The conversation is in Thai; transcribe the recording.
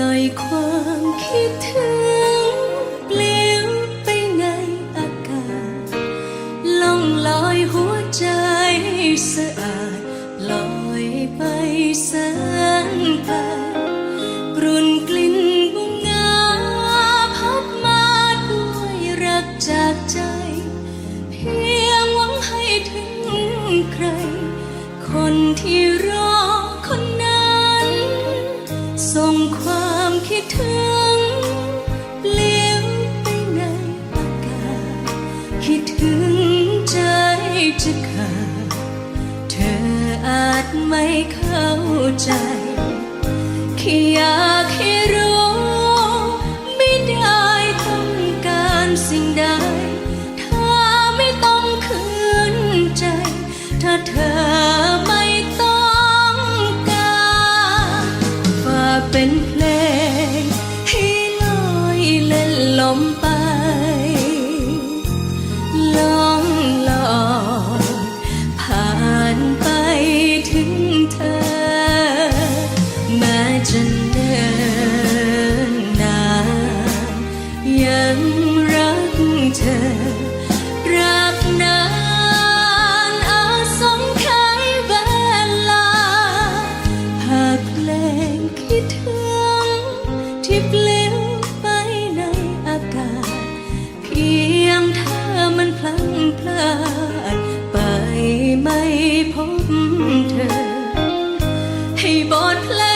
ลอยความคิดถึงเปลี่ยวไปในอากาศล่องลอยหัวใจสะอาดลอยไปแสนไกลกรุ่นกลิ่นบุงงาพัดมาด้วยรักจากใจ เพียงหวังให้ถึงใคร คนที่รอ คิดถึงเลี่ยวไปในอากาศคิดถึงใจจะขาดเธออาจไม่เข้าใจแค่อยากให้รู้ไม่ได้ต้องการสิ่งใดถ้าไม่ต้องคืนใจ ถ้าเธอไม่ต้องการฝาเป็น มไป ล่องลอยผ่านไปถึงเธอแม้จะเนิ่นนานยังรักเธอ รักนานอาสงไขยเวลาหากเพลงคิดถึงที่ปล พลาดไปไม่พบเธอ ให้บอดแผล